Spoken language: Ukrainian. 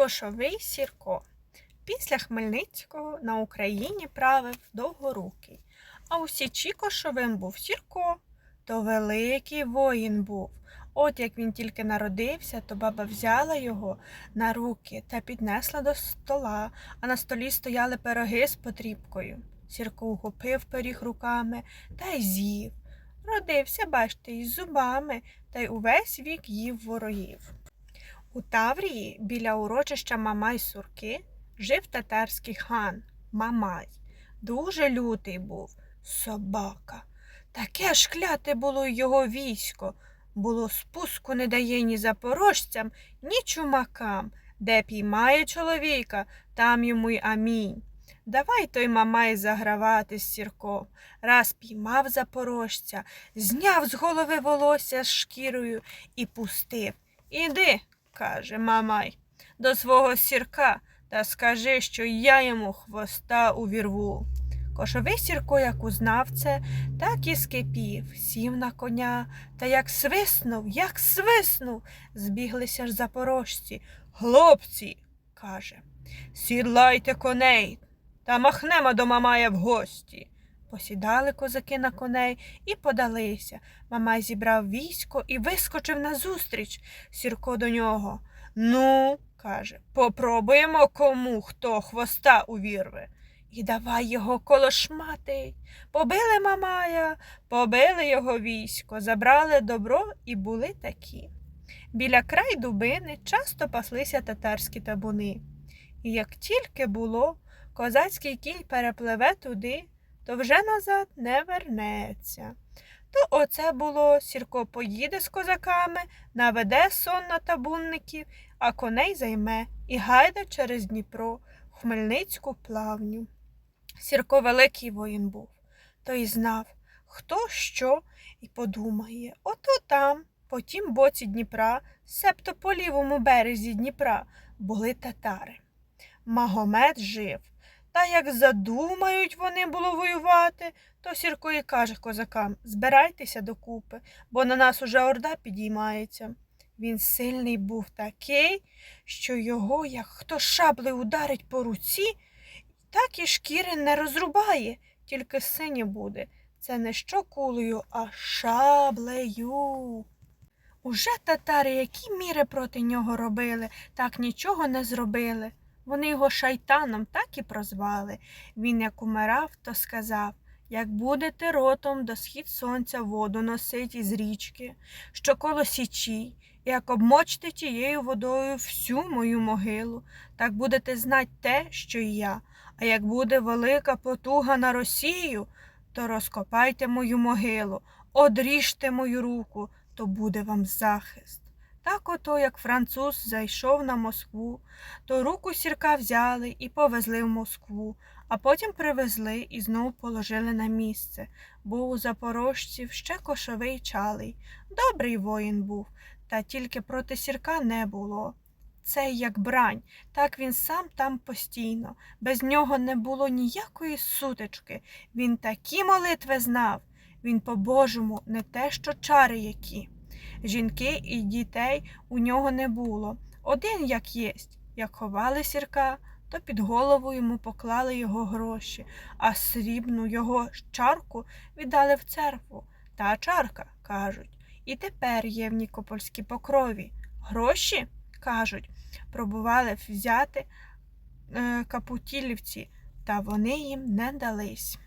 Кошовий Сірко. Після Хмельницького на Україні правив довгорукий, а у Січі Кошовим був Сірко, то великий воїн був. От як він тільки народився, то баба взяла його на руки та піднесла до стола, а на столі стояли пироги з потрібкою. Сірко ухопив пиріг руками та й з'їв. Родився, бачте, із зубами, та й увесь вік їв ворогів. У Таврії біля урочища Мамай Сурки жив татарський хан Мамай. Дуже лютий був собака. Таке ж кляте було його військо. Було спуску не дає ні запорожцям, ні чумакам. Де піймає чоловіка, там йому й амінь. Давай той Мамай загравати з сірком. Раз піймав запорожця, зняв з голови волосся з шкірою і пустив. Іди, каже Мамай, до свого сірка та скажи, що я йому хвоста увірву. Кошовий сірко, як узнав це, так і скипів, сів на коня, та як свиснув, як свиснув, збіглися ж запорожці. Хлопці, каже, сідлайте коней та махнемо до Мамая в гості. Посідали козаки на коней і подалися. Мамай зібрав військо і вискочив назустріч. Сірко до нього. Ну, каже, попробуємо кому хто хвоста увірве. І давай його колошматить. Побили Мамая, побили його військо, забрали добро і були такі. Біля край дубини часто паслися татарські табуни. І як тільки було, козацький кінь перепливе туди, то вже назад не вернеться. То оце було, Сірко поїде з козаками, наведе сон на табунників, а коней займе і гайда через Дніпро в Хмельницьку плавню. Сірко великий воїн був, то й знав, хто що і подумає. Ото там, по тім боці Дніпра, себто по лівому березі Дніпра, були татари. Магомед жив. Та як задумають вони було воювати, то Сірко і каже козакам збирайтеся докупи, бо на нас уже орда підіймається. Він сильний був такий, що його, як хто шаблею ударить по руці, так і шкіри не розрубає, тільки сині буде. Це не що кулею, а шаблею. Уже татари, які міри проти нього робили, так нічого не зробили. Вони його шайтаном так і прозвали. Він, як умирав, то сказав як будете ротом до схід сонця воду носить із річки, що коло січі, як обмочте тією водою всю мою могилу, так будете знать те, що і я. А як буде велика потуга на Росію, то розкопайте мою могилу, одріжте мою руку, то буде вам захист. Так ото, як француз зайшов на Москву, то руку сірка взяли і повезли в Москву, а потім привезли і знову положили на місце. Був у запорожців ще кошовий чалий. Добрий воїн був, та тільки проти сірка не було. Цей як брань, так він сам там постійно. Без нього не було ніякої сутички. Він такі молитви знав. Він по-божому, не те, що чари які. Жінки і дітей у нього не було. Один як єсть, як ховали сірка, то під голову йому поклали його гроші, а срібну його чарку віддали в церкву. Та чарка, кажуть, і тепер є в Нікопольській покрові. Гроші, кажуть, пробували взяти е, капутілівці, та вони їм не дались.